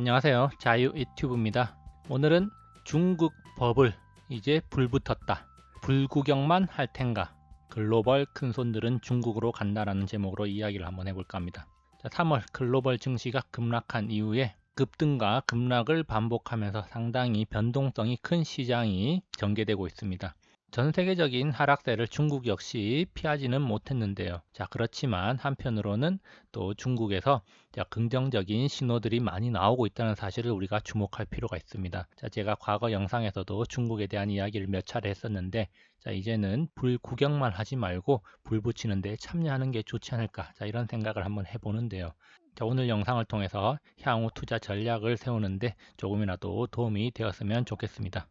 안녕하세요. 자유 유튜브입니다. 오늘은 중국 버블 이제 불 붙었다. 불구경만 할 텐가. 글로벌 큰손들은 중국으로 간다라는 제목으로 이야기를 한번 해볼까 합니다. 자, 3월 글로벌 증시가 급락한 이후에 급등과 급락을 반복하면서 상당히 변동성이 큰 시장이 전개되고 있습니다. 전 세계적인 하락세를 중국 역시 피하지는 못했는데요. 자, 그렇지만 한편으로는 또 중국에서 자, 긍정적인 신호들이 많이 나오고 있다는 사실을 우리가 주목할 필요가 있습니다. 자, 제가 과거 영상에서도 중국에 대한 이야기를 몇 차례 했었는데, 자, 이제는 불 구경만 하지 말고 불 붙이는데 참여하는 게 좋지 않을까. 자, 이런 생각을 한번 해 보는데요. 자, 오늘 영상을 통해서 향후 투자 전략을 세우는데 조금이라도 도움이 되었으면 좋겠습니다.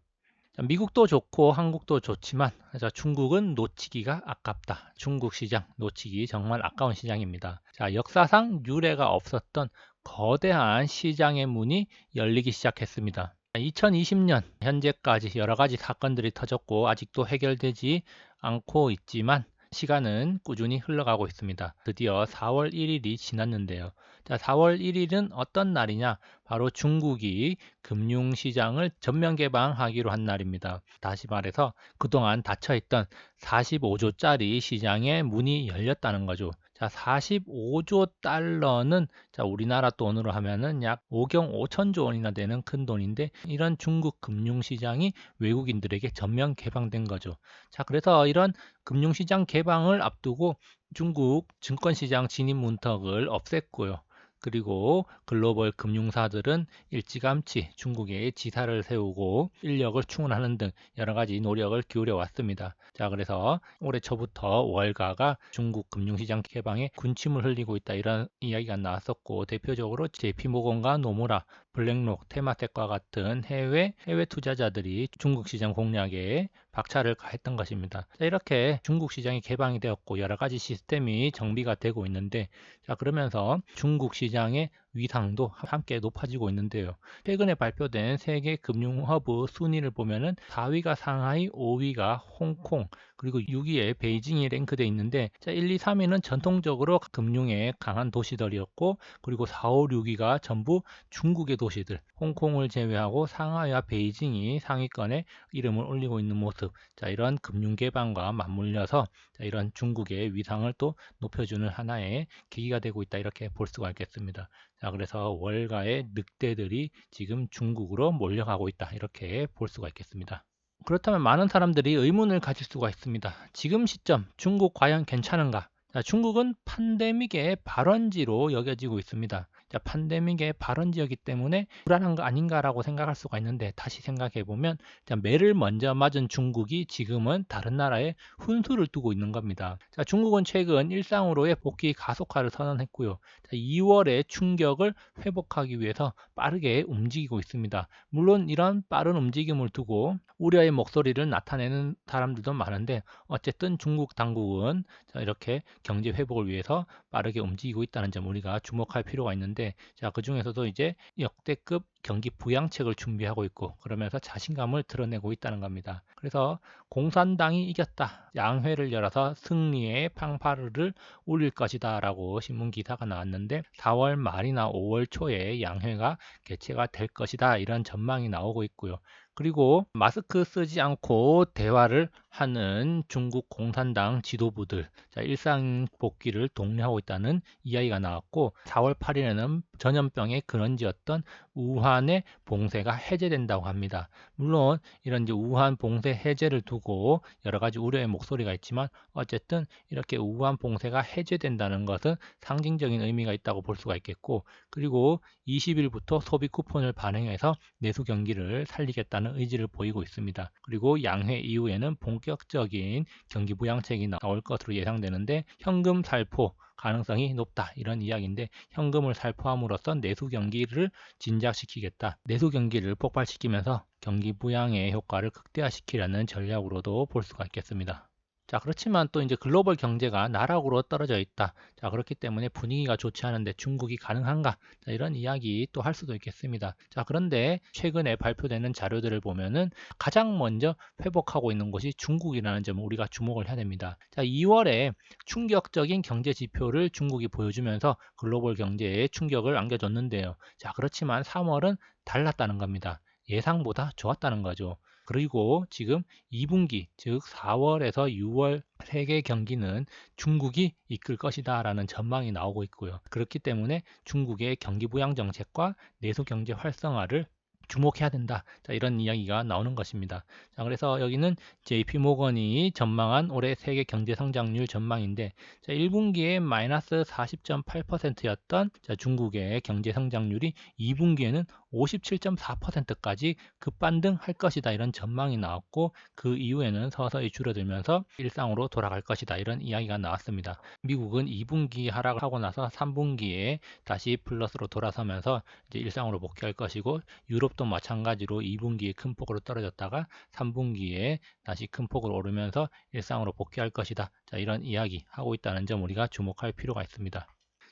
자, 미국도 좋고 한국도 좋지만 자, 중국은 놓치기가 아깝다. 중국 시장 놓치기 정말 아까운 시장입니다. 자, 역사상 유례가 없었던 거대한 시장의 문이 열리기 시작했습니다. 2020년 현재까지 여러 가지 사건들이 터졌고 아직도 해결되지 않고 있지만 시간은 꾸준히 흘러가고 있습니다. 드디어 4월 1일이 지났는데요. 자, 4월 1일은 어떤 날이냐? 바로 중국이 금융시장을 전면 개방하기로 한 날입니다. 다시 말해서 그동안 닫혀있던 45조짜리 시장의 문이 열렸다는 거죠. 자, 45조 달러는 자, 우리나라 돈으로 하면은 약 5경 5천조 원이나 되는 큰 돈인데 이런 중국 금융 시장이 외국인들에게 전면 개방된 거죠. 자, 그래서 이런 금융 시장 개방을 앞두고 중국 증권 시장 진입 문턱을 없앴고요. 그리고 글로벌 금융사들은 일찌감치 중국에 지사를 세우고 인력을 충원하는 등 여러 가지 노력을 기울여 왔습니다. 자, 그래서 올해 초부터 월가가 중국 금융시장 개방에 군침을 흘리고 있다 이런 이야기가 나왔었고 대표적으로 JP모건과 노무라, 블랙록, 테마텍과 같은 해외 해외 투자자들이 중국 시장 공략에 박차를 가했던 것입니다. 자, 이렇게 중국 시장이 개방이 되었고 여러 가지 시스템이 정비가 되고 있는데 자 그러면서 중국 시장의 위상도 함께 높아지고 있는데요. 최근에 발표된 세계 금융 허브 순위를 보면은 4위가 상하이, 5위가 홍콩, 그리고 6위에 베이징이 랭크되어 있는데 자, 1, 2, 3위는 전통적으로 금융에 강한 도시들이었고 그리고 4, 5, 6위가 전부 중국의 도시들 홍콩을 제외하고 상하이와 베이징이 상위권에 이름을 올리고 있는 모습 자 이런 금융 개방과 맞물려서 자, 이런 중국의 위상을 또 높여주는 하나의 계기가 되고 있다 이렇게 볼 수가 있겠습니다. 자, 그래서 월가의 늑대들이 지금 중국으로 몰려가고 있다. 이렇게 볼 수가 있겠습니다. 그렇다면 많은 사람들이 의문을 가질 수가 있습니다. 지금 시점 중국 과연 괜찮은가? 자, 중국은 팬데믹의 발원지로 여겨지고 있습니다. 자, 팬데믹의 발원지였기 때문에 불안한 거 아닌가라고 생각할 수가 있는데 다시 생각해 보면 매를 먼저 맞은 중국이 지금은 다른 나라에 훈수를 두고 있는 겁니다. 자, 중국은 최근 일상으로의 복귀 가속화를 선언했고요. 자, 2월의 충격을 회복하기 위해서 빠르게 움직이고 있습니다. 물론 이런 빠른 움직임을 두고 우려의 목소리를 나타내는 사람들도 많은데 어쨌든 중국 당국은 이렇게 경제 회복을 위해서 빠르게 움직이고 있다는 점 우리가 주목할 필요가 있는데 자, 그 중에서도 이제 역대급 경기 부양책을 준비하고 있고 그러면서 자신감을 드러내고 있다는 겁니다. 그래서 공산당이 이겼다. 양회를 열어서 승리의 팡파르를 울릴 것이다 라고 신문 기사가 나왔는데 4월 말이나 5월 초에 양회가 개최가 될 것이다 이런 전망이 나오고 있고요. 그리고 마스크 쓰지 않고 대화를 하는 중국 공산당 지도부들 자, 일상 복귀를 독려하고 있다는 이야기가 나왔고 4월 8일에는 전염병의 근원지였던 우한의 봉쇄가 해제된다고 합니다. 물론 이런 이제 우한 봉쇄 해제를 두고 여러 가지 우려의 목소리가 있지만 어쨌든 이렇게 우한 봉쇄가 해제된다는 것은 상징적인 의미가 있다고 볼 수가 있겠고 그리고 20일부터 소비 쿠폰을 발행해서 내수 경기를 살리겠다는 의지를 보이고 있습니다. 그리고 양회 이후에는 본격 적인 경기 부양책이 나올 것으로 예상되는데 현금 살포 가능성이 높다 이런 이야기인데 현금을 살포함으로써 내수 경기를 진작시키겠다 내수 경기를 폭발시키면서 경기 부양의 효과를 극대화시키려는 전략으로도 볼 수가 있겠습니다. 자, 그렇지만 또 이제 글로벌 경제가 나락으로 떨어져 있다. 자, 그렇기 때문에 분위기가 좋지 않은데 중국이 가능한가? 자, 이런 이야기 또 할 수도 있겠습니다. 자, 그런데 최근에 발표되는 자료들을 보면은 가장 먼저 회복하고 있는 곳이 중국이라는 점을 우리가 주목을 해야 됩니다. 자, 2월에 충격적인 경제 지표를 중국이 보여주면서 글로벌 경제에 충격을 안겨줬는데요. 자, 그렇지만 3월은 달랐다는 겁니다. 예상보다 좋았다는 거죠. 그리고 지금 2분기, 즉 4월에서 6월 세계 경기는 중국이 이끌 것이다 라는 전망이 나오고 있고요. 그렇기 때문에 중국의 경기 부양 정책과 내수 경제 활성화를 주목해야 된다. 자, 이런 이야기가 나오는 것입니다. 자, 그래서 여기는 JP 모건이 전망한 올해 세계 경제 성장률 전망인데 자, 1분기에 마이너스 40.8%였던 자, 중국의 경제 성장률이 2분기에는 57.4%까지 급반등할 것이다 이런 전망이 나왔고 그 이후에는 서서히 줄어들면서 일상으로 돌아갈 것이다 이런 이야기가 나왔습니다. 미국은 2분기 하락을 하고 나서 3분기에 다시 플러스로 돌아서면서 이제 일상으로 복귀할 것이고 유럽 도 마찬가지로 2분기에 큰 폭으로 떨어졌다가 3분기에 다시 큰 폭으로 오르면서 일상으로 복귀할 것이다. 자, 이런 이야기 하고 있다는 점 우리가 주목할 필요가 있습니다.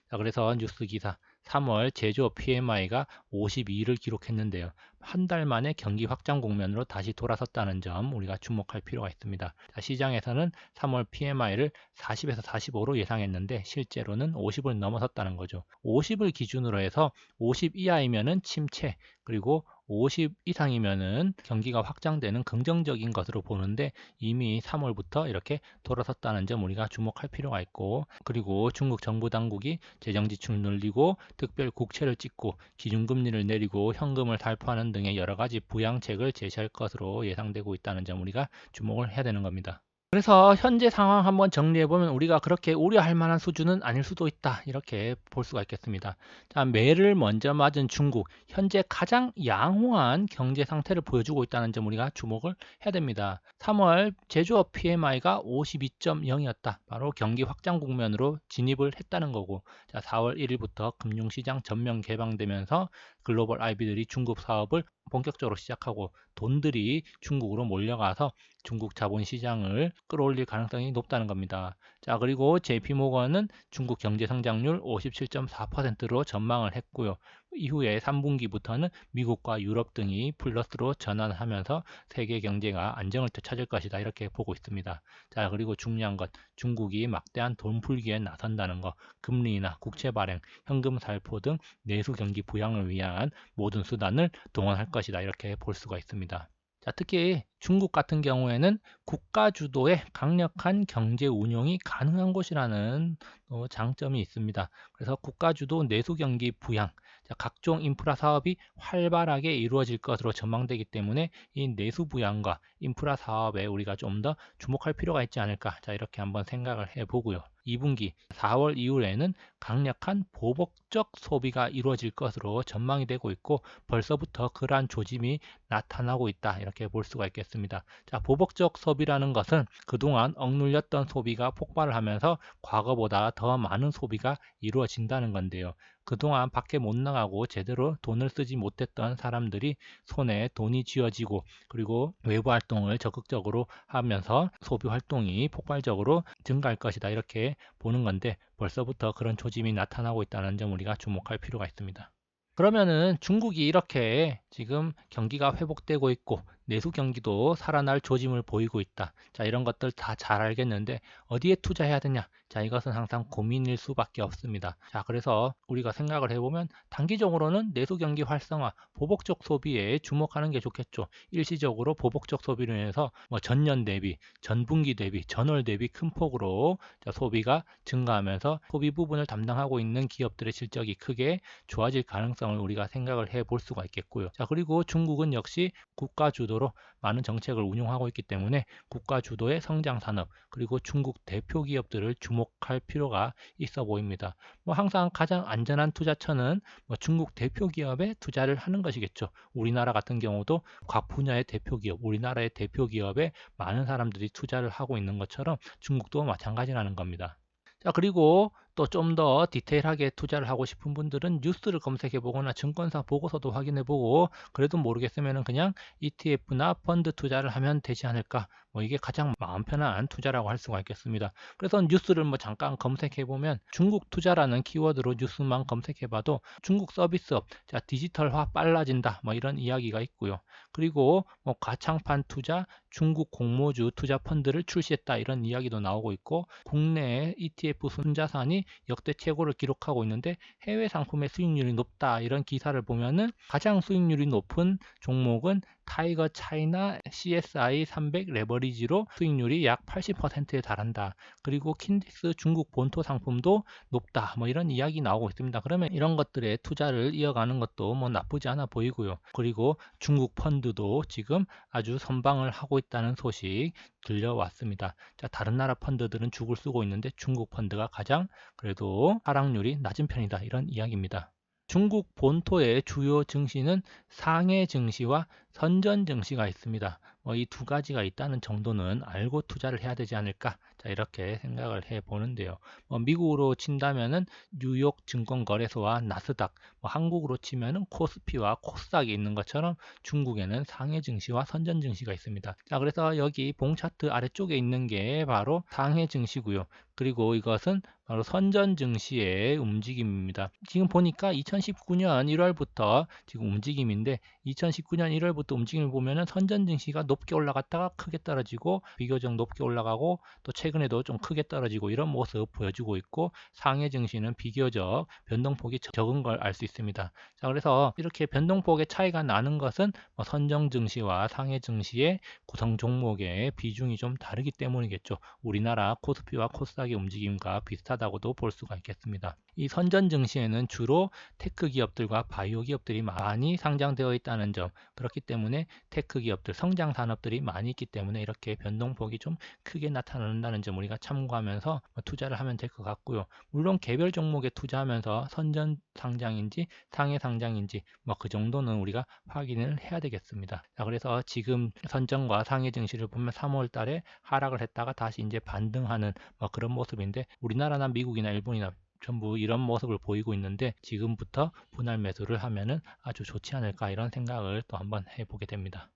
자, 그래서 뉴스 기사 3월 제조업 PMI가 52를 기록했는데요. 한 달 만에 경기 확장 국면으로 다시 돌아섰다는 점 우리가 주목할 필요가 있습니다. 자, 시장에서는 3월 PMI를 40에서 45로 예상했는데 실제로는 50을 넘어섰다는 거죠. 50을 기준으로 해서 50 이하이면은 침체 그리고 50 이상이면은 경기가 확장되는 긍정적인 것으로 보는데 이미 3월부터 이렇게 돌아섰다는 점 우리가 주목할 필요가 있고 그리고 중국 정부 당국이 재정 지출 늘리고 특별 국채를 찍고 기준금리를 내리고 현금을 살포하는 등의 여러 가지 부양책을 제시할 것으로 예상되고 있다는 점 우리가 주목을 해야 되는 겁니다. 그래서 현재 상황 한번 정리해 보면 우리가 그렇게 우려할 만한 수준은 아닐 수도 있다 이렇게 볼 수가 있겠습니다. 자, 매를 먼저 맞은 중국 현재 가장 양호한 경제 상태를 보여주고 있다는 점 우리가 주목을 해야 됩니다. 3월 제조업 PMI가 52.0이었다. 바로 경기 확장 국면으로 진입을 했다는 거고 자, 4월 1일부터 금융시장 전면 개방되면서 글로벌 IB들이 중국 사업을 본격적으로 시작하고 돈들이 중국으로 몰려가서 중국 자본시장을 끌어올릴 가능성이 높다는 겁니다. 자, 그리고 JP모건은 중국 경제 성장률 57.4%로 전망을 했고요. 이후에 3분기부터는 미국과 유럽 등이 플러스로 전환하면서 세계 경제가 안정을 되찾을 것이다 이렇게 보고 있습니다. 자 그리고 중요한 것 중국이 막대한 돈 풀기에 나선다는 것 금리나 국채 발행, 현금 살포 등 내수 경기 부양을 위한 모든 수단을 동원할 것이다 이렇게 볼 수가 있습니다. 자, 특히 중국 같은 경우에는 국가 주도의 강력한 경제 운용이 가능한 곳이라는 어, 장점이 있습니다. 그래서 국가 주도 내수 경기 부양, 자, 각종 인프라 사업이 활발하게 이루어질 것으로 전망되기 때문에 이 내수 부양과 인프라 사업에 우리가 좀 더 주목할 필요가 있지 않을까. 자, 이렇게 한번 생각을 해 보고요. 2분기 4월 이후에는 강력한 보복적 소비가 이루어질 것으로 전망이 되고 있고 벌써부터 그러한 조짐이 나타나고 있다 이렇게 볼 수가 있겠습니다. 자 보복적 소비라는 것은 그동안 억눌렸던 소비가 폭발을 하면서 과거보다 더 많은 소비가 이루어진다는 건데요. 그동안 밖에 못 나가고 제대로 돈을 쓰지 못했던 사람들이 손에 돈이 쥐어지고 그리고 외부 활동을 적극적으로 하면서 소비 활동이 폭발적으로 증가할 것이다 이렇게 보는 건데 벌써부터 그런 조짐이 나타나고 있다는 점 우리가 주목할 필요가 있습니다. 그러면은 중국이 이렇게 지금 경기가 회복되고 있고 내수 경기도 살아날 조짐을 보이고 있다. 자, 이런 것들 다 잘 알겠는데 어디에 투자해야 되냐? 자, 이것은 항상 고민일 수밖에 없습니다. 자, 그래서 우리가 생각을 해보면 단기적으로는 내수 경기 활성화, 보복적 소비에 주목하는 게 좋겠죠. 일시적으로 보복적 소비로 인해서 뭐 전년 대비, 전분기 대비, 전월 대비 큰 폭으로 자, 소비가 증가하면서 소비 부분을 담당하고 있는 기업들의 실적이 크게 좋아질 가능성을 우리가 생각을 해 볼 수가 있겠고요. 자, 그리고 중국은 역시 국가 주도 로 많은 정책을 운용하고 있기 때문에 국가 주도의 성장 산업 그리고 중국 대표 기업들을 주목할 필요가 있어 보입니다. 뭐 항상 가장 안전한 투자처는 뭐 중국 대표 기업에 투자를 하는 것이겠죠. 우리나라 같은 경우도 각 분야의 대표 기업, 우리나라의 대표 기업에 많은 사람들이 투자를 하고 있는 것처럼 중국도 마찬가지라는 겁니다. 자, 그리고 또 좀 더 디테일하게 투자를 하고 싶은 분들은 뉴스를 검색해 보거나 증권사 보고서도 확인해 보고 그래도 모르겠으면 그냥 ETF나 펀드 투자를 하면 되지 않을까 뭐 이게 가장 마음 편한 투자라고 할 수가 있겠습니다. 그래서 뉴스를 뭐 잠깐 검색해 보면 중국 투자라는 키워드로 뉴스만 검색해 봐도 중국 서비스업, 자 디지털화 빨라진다 뭐 이런 이야기가 있고요. 그리고 뭐 가창판 투자, 중국 공모주 투자 펀드를 출시했다 이런 이야기도 나오고 있고 국내 ETF 순자산이 역대 최고를 기록하고 있는데 해외 상품의 수익률이 높다. 이런 기사를 보면은 가장 수익률이 높은 종목은 타이거 차이나 CSI 300 레버리지로 수익률이 약 80%에 달한다. 그리고 킨덱스 중국 본토 상품도 높다. 뭐 이런 이야기 나오고 있습니다. 그러면 이런 것들에 투자를 이어가는 것도 뭐 나쁘지 않아 보이고요. 그리고 중국 펀드도 지금 아주 선방을 하고 있다는 소식 들려왔습니다. 자, 다른 나라 펀드들은 죽을 쓰고 있는데 중국 펀드가 가장 그래도 하락률이 낮은 편이다. 이런 이야기입니다. 중국 본토의 주요 증시는 상해 증시와 선전 증시가 있습니다. 뭐 이 두 가지가 있다는 정도는 알고 투자를 해야 되지 않을까? 자, 이렇게 생각을 해 보는데요. 뭐 미국으로 친다면은 뉴욕 증권거래소와 나스닥, 뭐 한국으로 치면은 코스피와 코스닥이 있는 것처럼 중국에는 상해 증시와 선전 증시가 있습니다. 자, 그래서 여기 봉 차트 아래쪽에 있는 게 바로 상해 증시고요. 그리고 이것은 바로 선전 증시의 움직임입니다. 지금 보니까 2019년 1월부터 지금 움직임인데 2019년 1월부터 움직임을 보면은 선전 증시가 높게 올라갔다가 크게 떨어지고 비교적 높게 올라가고 또 최근 에도 좀 크게 떨어지고 이런 모습 보여주고 있고 상해 증시는 비교적 변동폭이 적은 걸 알 수 있습니다. 자, 그래서 이렇게 변동폭의 차이가 나는 것은 뭐 선정 증시와 상해 증시의 구성 종목의 비중이 좀 다르기 때문이겠죠. 우리나라 코스피와 코스닥의 움직임과 비슷하다고도 볼 수가 있겠습니다. 이 선전 증시에는 주로 테크 기업들과 바이오 기업들이 많이 상장되어 있다는 점 그렇기 때문에 테크 기업들 성장 산업들이 많이 있기 때문에 이렇게 변동폭이 좀 크게 나타난다는 점 우리가 참고하면서 뭐 투자를 하면 될 것 같고요. 물론 개별 종목에 투자하면서 선전 상장인지 상해 상장인지 뭐 그 정도는 우리가 확인을 해야 되겠습니다. 자, 그래서 지금 선전과 상해 증시를 보면 3월 달에 하락을 했다가 다시 이제 반등하는 뭐 그런 모습인데 우리나라나 미국이나 일본이나 전부 이런 모습을 보이고 있는데 지금부터 분할 매수를 하면은 아주 좋지 않을까 이런 생각을 또 한번 해보게 됩니다.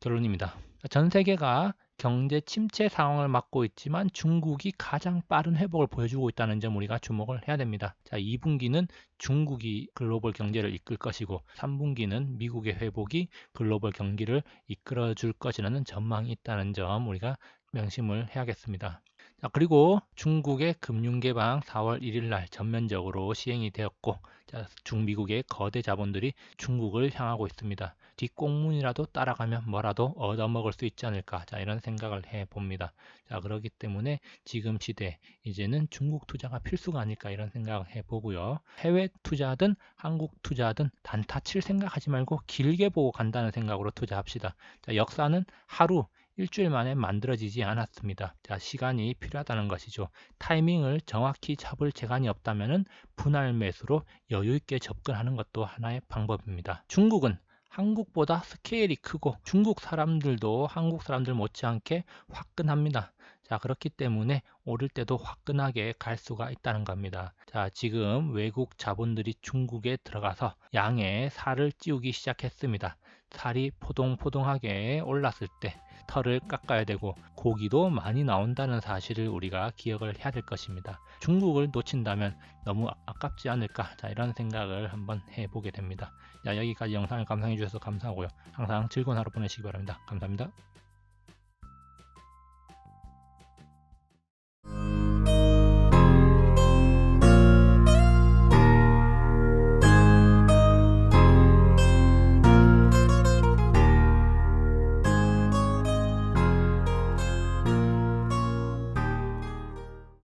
결론입니다. 전 세계가 경제 침체 상황을 맞고 있지만 중국이 가장 빠른 회복을 보여주고 있다는 점 우리가 주목을 해야 됩니다. 자, 2분기는 중국이 글로벌 경제를 이끌 것이고 3분기는 미국의 회복이 글로벌 경기를 이끌어 줄 것이라는 전망이 있다는 점 우리가 명심을 해야겠습니다. 자, 그리고 중국의 금융개방 4월 1일 날 전면적으로 시행이 되었고 자, 중미국의 거대 자본들이 중국을 향하고 있습니다. 뒷공문이라도 따라가면 뭐라도 얻어먹을 수 있지 않을까 자 이런 생각을 해 봅니다. 자 그렇기 때문에 지금 시대 이제는 중국 투자가 필수가 아닐까 이런 생각을 해 보고요. 해외 투자든 한국 투자든 단타 칠 생각하지 말고 길게 보고 간다는 생각으로 투자합시다. 자 역사는 하루 일주일 만에 만들어지지 않았습니다. 자, 시간이 필요하다는 것이죠. 타이밍을 정확히 잡을 재간이 없다면 분할 매수로 여유 있게 접근하는 것도 하나의 방법입니다. 중국은 한국보다 스케일이 크고 중국 사람들도 한국 사람들 못지않게 화끈합니다. 자, 그렇기 때문에 오를 때도 화끈하게 갈 수가 있다는 겁니다. 자, 지금 외국 자본들이 중국에 들어가서 양의 살을 찌우기 시작했습니다. 살이 포동포동하게 올랐을 때 털을 깎아야 되고 고기도 많이 나온다는 사실을 우리가 기억을 해야 될 것입니다. 중국을 놓친다면 너무 아깝지 않을까 자 이런 생각을 한번 해보게 됩니다. 자 여기까지 영상을 감상해 주셔서 감사하고요. 항상 즐거운 하루 보내시기 바랍니다. 감사합니다.